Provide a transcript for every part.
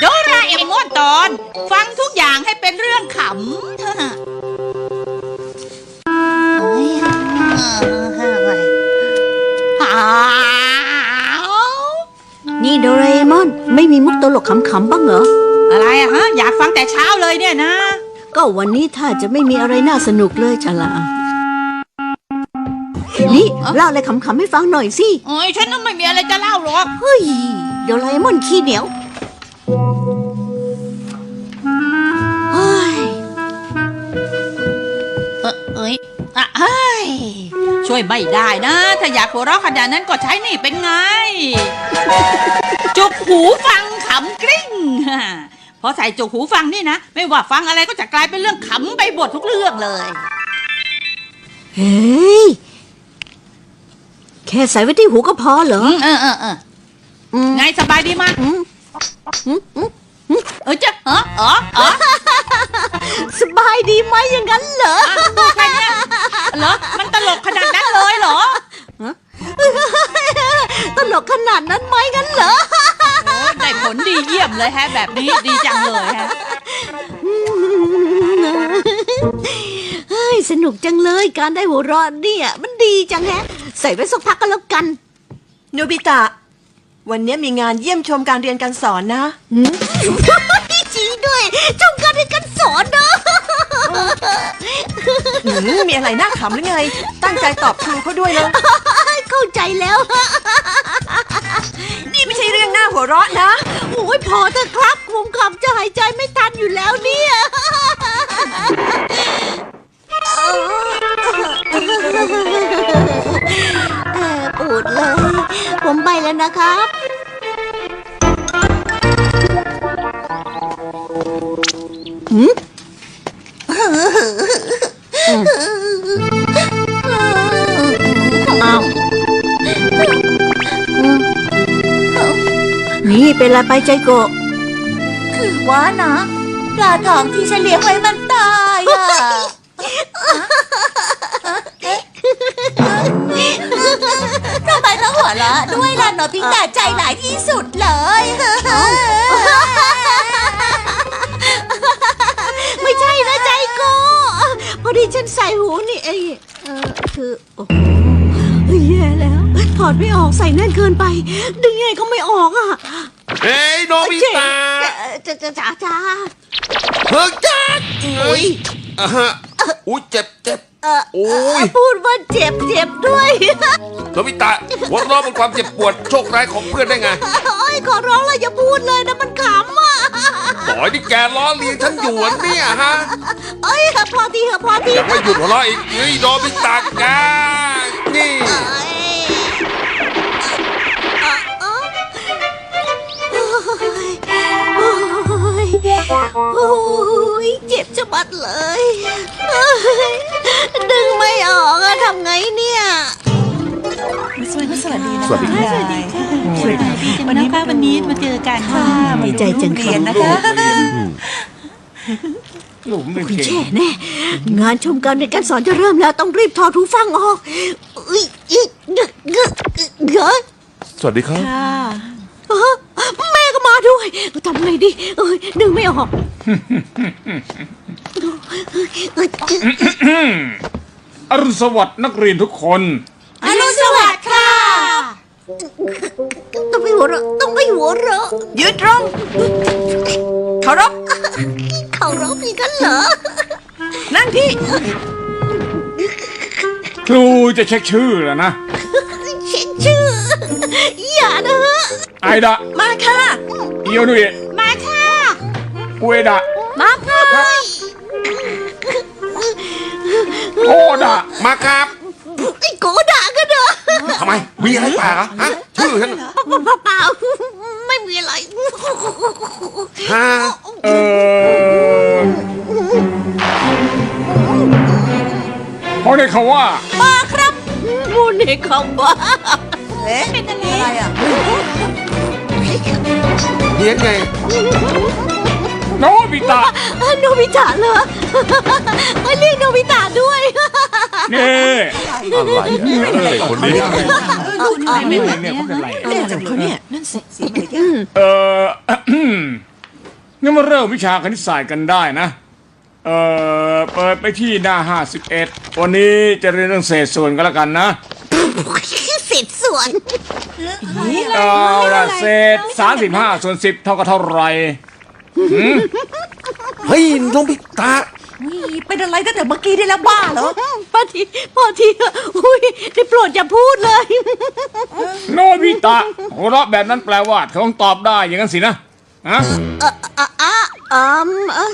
โดราเอมอนตอน ฟังทุกอย่างให้เป็นเรื่องขำอ้าวนี่โดราเอมอน ไม่มีมุกตลกขำๆบ้างเหรอ อะไรอะฮะ อยากฟังแต่เช้าเลยเนี่ยนะ ก็วันนี้ถ้าจะไม่มีอะไรน่าสนุกเลยฉลานี่เล่าอะไรขำๆให้ฟังหน่อยสิโอ้ยฉันน่ะไม่มีอะไรจะเล่าหรอก เฮ้ยโดราเอมอนขี้เหนียว ช่วยไม่ได้นะ ถ้าอยากหัวเราะขนาดนั้นก็ใช้นี่เป็นไง จุกหูฟังขำกริ้งฮะพอใส่จุกหูฟังนี่นะ ไม่ว่าฟังอะไรก็จะกลายเป็นเรื่องขำไปหมดทุกเรื่องเลย เฮ้ย แค่ใส่ไว้ที่หูก็พอเหรออืมเออเออเอออืมไงสบายดีมั้ยอืมอืมอืมเออจะเออเออเออ ฮะแบบนี้ดีจังเลยฮะเฮ้ยสนุกจังเลยการได้หัวเราะเนี่ยมันดีจังแฮะ ใส่ไว้สักพักก็แล้วกันโนบิตะ วันนี้มีงานเยี่ยมชมการเรียนการสอนนะ หืมจริงด้วยชมการเรียนการสอนเนอะหืมมีอะไรน่าขำหรือไง ตั้งใจตอบครูเขาด้วยนะเข้าใจแล้ว นี่ไม่ใช่เรื่องหน้าหัวเราะนะ โอ้ยพอเถอะครับผมคำจะหายใจไม่ทันอยู่แล้วเนี่ยเออปูดเลย ผมไปแล้วนะครับหืม เป็นอะไรไปใจโกะคือว่านะปลาทองที่ฉันเลี้ยงไว้มันตายอะทำไมต้องหัวเราะด้วยล่ะโนบิตะใจหลายที่สุดเลยไม่ใช่นะใจโกพอดีฉันใส่หูนี่เองเออคือโอ้โหแย่แล้ว ถอดไม่ออกใส่แน่นเกินไป ดึงยังไงก็ไม่ออกอะเฮ้ยโนบิตะ จะจะจ้าจ้าเฮ้ยจัดเฮ้ยอะฮะอุ้ยเจ็บเจ็บ เออโอ้ย พูดว่าเจ็บเจ็บด้วย โนบิตะหัวเราะเป็นความเจ็บปวดโชคร้ายของเพื่อนได้ไงโอ้ยขอร้องเลยอย่าพูดเลยนะมันขำอะต่อยที่แกล้อเลียนฉันอยู่อะเนี่ยฮะเอ้ยพอทีเถอะพอทียังไม่หยุดหัวเราะอีกเฮ้ยโนบิตะแกนี่ เอ้ย โอ้ยเจ็บจะบัดเลยเอ้ยดึงไม่ออกอะทำไงเนี่ย สวัสดีสวัสดีนะสวัสดีครับสวัสดีค่ะวันนี้ค่ะวันนี้มาเจอกันค่ะดีใจจังเรียนค่ะนะคะคุณแช่แน่ งานชมการเรียนการสอนจะเริ่มแล้วต้องรีบถอดหูฟังออกอุ๊ยอิ๊ะเงอะเงอะเงอะสวัสดีครับเออแม่ก็มาด้วยทำไงดี เอ้ยดึงไม่ออกอรุณสวัสดิ์นักเรียนทุกคน อรุณสวัสดิ์ค่ะ ต้องไปหัวเราะต้องไปหัวเราะยืนตรงเคารพเขาร้องมีกันเหรอ นั่งที่ ครูจะเช็คชื่อแล้วนะเช็คชื่อ อย่านะฮะไอดะมาค่ะ เอียวนุเอะ มาค่ะอุเอดะมาค่ะโอดะมาครับไอ้โกด่ากันเหรอทำไมมีอะไรป่าเหรอฮะชื่อฉันเปล่าเปล่าไม่มีอะไร ฮะเออเพราะได้เขาว่า มาครับมูนี่คำว่าเอ๊ะเป็นอะไรอะเลี้ยงไง โนบิตะโนบิตะเหรอเรียกโนบิตะด้วยนี่อะไรอะเอ้ยคนนี้นี่เนี่ยเขาเป็นไรอะไรของเขาเนี่ยนั่นสิเอองั้นมาเริ่มวิชาคณิตศาสตร์กันได้นะ เออเปิดไปที่หน้า 51 วันนี้จะเรียนเรื่องเศษส่วนกันแล้วกันนะสิทธิ์ส่วนเอาละเศษ35ส่วน10 เท่ากับเท่าไหร่ เฮ้ยน้องพิตาเป็นอะไรตั้งแต่เมื่อกี้ได้แล้วบ้าเหรอพอทีพอทีอุ้ยได้โปรดอย่าพูดเลย โนบิตะหัวเราะแบบนั้นแปลว่าเธอต้องตอบได้อย่างนั้นสินะฮะอะอะอืมเอ่อ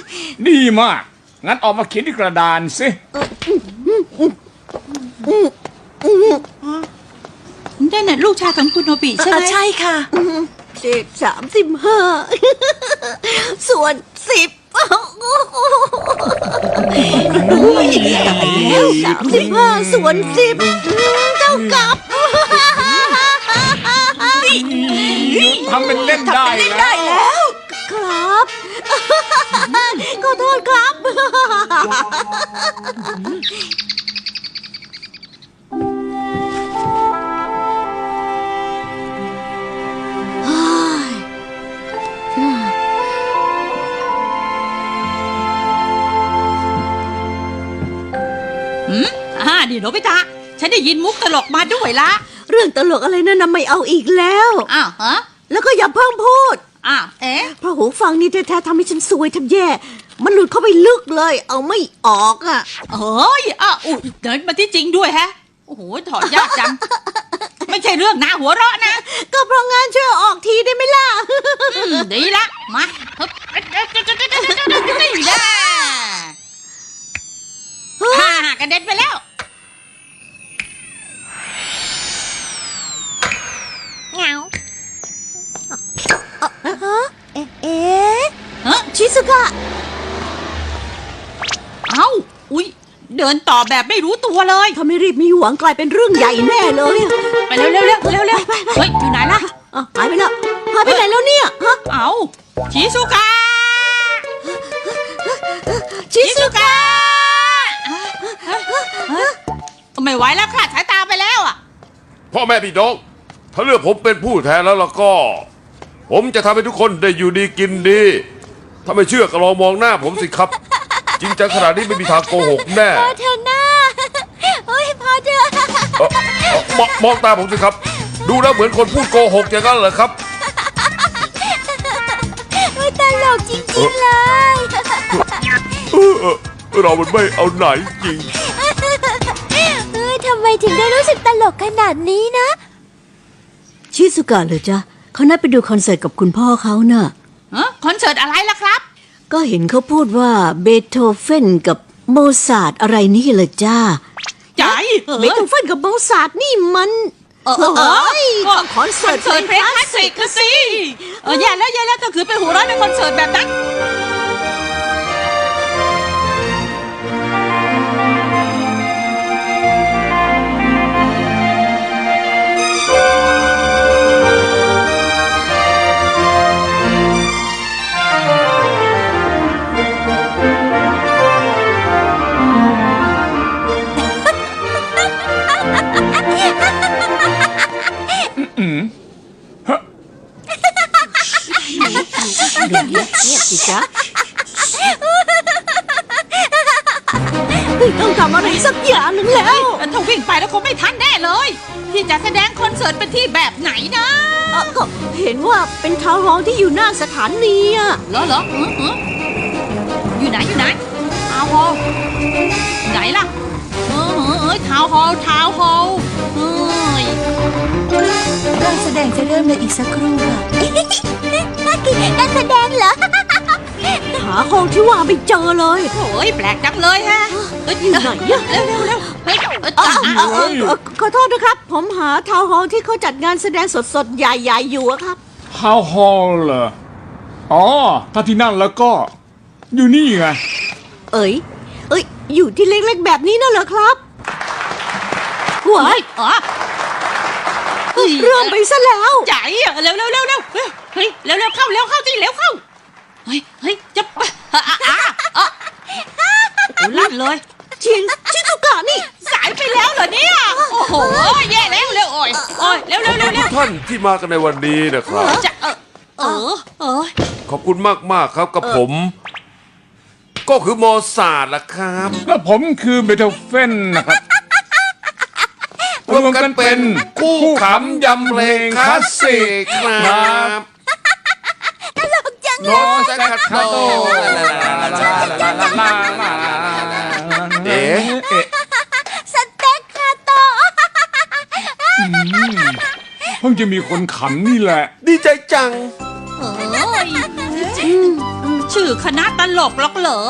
ดีมาก งั้นออกมาเขียนที่กระดานสินั่นน่ะลูกชายของคุณโนบิใช่ไหมใช่ค่ะ เศษสามสิบห้าส่วนสิบแล้วสามสิบห้าส่วนสิบเท่ากับทำเป็นเล่นได้แล้ว ครับ ขอโทษครับ นบิตะฉันได้ยินมุกตลกมาด้วยละเรื่องตลกอะไรนั่นนะไม่เอาอีกแล้ว อ้าวฮะแล้วก็อย่าเพิ่งพูด อ้าวเอ๊ะเพราะหูฟังนี่แท้ๆทำให้ฉันซวยแทบแย่ มันหลุดเข้าไปลึกเลย เอาไม่ออกอะเอ้ยอะอุ้ยเดินมาที่จริงด้วยแฮะโอ้โหถอดยากจัง ไม่ใช่เรื่องน่าหัวเราะนะก็เพราะงานช่วยเอาออกทีได้ไหมล่ะ อืมดีละมาฮึบนี่แหละฮ่ากระเด็นไปแล้ว เงาเอ๊ะเอ๊ะ เฮ้ย ชิ สุกะเอ้า อุ้ยเดินต่อแบบไม่รู้ตัวเลย ถ้าไม่รีบมีหวังกลายเป็นเรื่องใหญ่แน่เลยไปเร็วเร็วเร็วเร็วเร็วเฮ้ย อยู่ไหนล่ะ อะหายไปแล้วหายไปไหนแล้วเนี่ยฮะเอาชิซุกะชิสุกะไม่ไหวแล้วค่ะสายตาไปแล้วอะ พ่อแม่พี่น้อง ถ้าเลือกผมเป็นผู้แทนแล้วล่ะก็ ผมจะทำให้ทุกคนได้อยู่ดีกินดี ถ้าไม่เชื่อก็ลองมองหน้าผมสิครับ จริงจังขนาดนี้ไม่มีทางโกหกแน่เธอหน้าเฮ้ยพอเถอะเอ่อเอ่อมองมองตาผมสิครับ ดูแล้วเหมือนคนพูดโกหกอย่างนั้นเหรอครับตลกจริงๆเลย เออเออเรามันไม่เอาไหนจริงเฮ้ยทำไมถึงได้รู้สึกตลกขนาดนี้นะ ชิสุกะเลยจ้ะเขานัดไปดูคอนเสิร์ตกับคุณพ่อเขาน่ะ เอ้อคอนเสิร์ตอะไรล่ะครับ ก็เห็นเขาพูดว่าเบโธเฟนกับโมซาร์ทอะไรนี่เลยจ้าใจเบโธเฟนกับโมซาร์ทนี่มันเออเออเออ ฮ้ยก็คอนเสิร์ตคอนเสิร์ตเพลงคลาสสิกนะสิ เออแย่แล้วแย่แล้วถ้าคือไปหัวเร้อนในคอนเสิร์ตแบบนั้น สิจ๊ะเฮ้ยต้องทำอะไรสักอย่างหนึ่งแล้วถ้าวิ่งไปแล้วคงไม่ทันแน่เลย ที่จะแสดงคอนเสิร์ตเป็นที่แบบไหนนะเอ่อก็เห็นว่าเป็นทาวน์ฮอลล์ที่อยู่หน้าสถานีอะเหรอเหรอเออเอออยู่ไหนอยู่ไหนทาวน์ฮอลล์ไหนล่ะเออเออเออทาวน์ฮอลล์ทาวน์ฮอลล์เฮ้ยการแสดงจะเริ่มในอีกสักครู่ค่ะการแสดงเหรอหาห้องที่ว่าไม่เจอเลยโอ้ยแปลกจังเลยฮะเอ้ยอยู่ไหนอะเร็วเร็วเร็วเฮ้ยเอ้ยเอ่ออะเอ่อเอ่อเอ่อขอโทษนะครับ ผมหาทาวน์ฮอลล์ที่เขาจัดงานแสดงสดๆ ใหญ่ๆ อยู่อะครับ ฮาวฮอลเหรออ๋อถ้าที่นั่นแล้วก็ อยู่นี่ไง เอ้ย เอ้ย อยู่ที่เล็กๆ แบบนี้น่ะเหรอครับหัวเฮ้ยอ๋อเฮ้ยเริ่มไปซะแล้ว ใจอะเร็วเร็วเร็วเร็วเฮ้ยเฮ้ยเร็วเร็วเข้าเร็วเข้าสิเร็วเข้า เฮ้ยเฮ้ยจับอะอ่อะอะโอ้ลั่นเลยชินชิซุกะนี่ สายไปแล้วเหรอเนี่ย โอ้โห แย่แล้วเร็วโอ้ยโอ้ยเร็วเร็วเร็ท่านที่มากันในวันนี้นะครับ จะเออเออขอบคุณมาก ๆ ครับกับผม ก็คือโมซาล่ะครับและผมคือเบเทลเฟนนะครับรวมกันเป็นคู่ขำยำเพลงคลาสสิกครับ โนสกัดโตเอ๋สเต็กคาโตเพิ่งจะมีคนขำนี่แหละ ดีใจจังเอ้ยชื่อคณะตลกหรอกเหรอ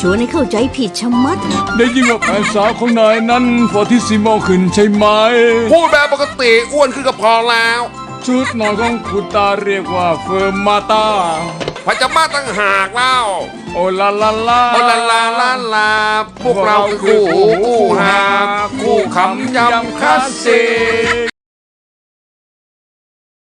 ชวนให้เข้าใจผิดชะมัด ได้ยินว่าแฟนสาวของนายนั้นฟอร์ทิซิโมขึ้นใช่ไหมพูดแบบปกติอ้วนขึ้นก็พอแล้ว ชุดนอนของคุณตาเรียกว่าเฟอร์มาตาพระจะมาตั้งหากเล่าโอลาลาลาโอลาลาลาลาพวกเราคือคู่หูคู่หาคู่ขำยำคลาสสิก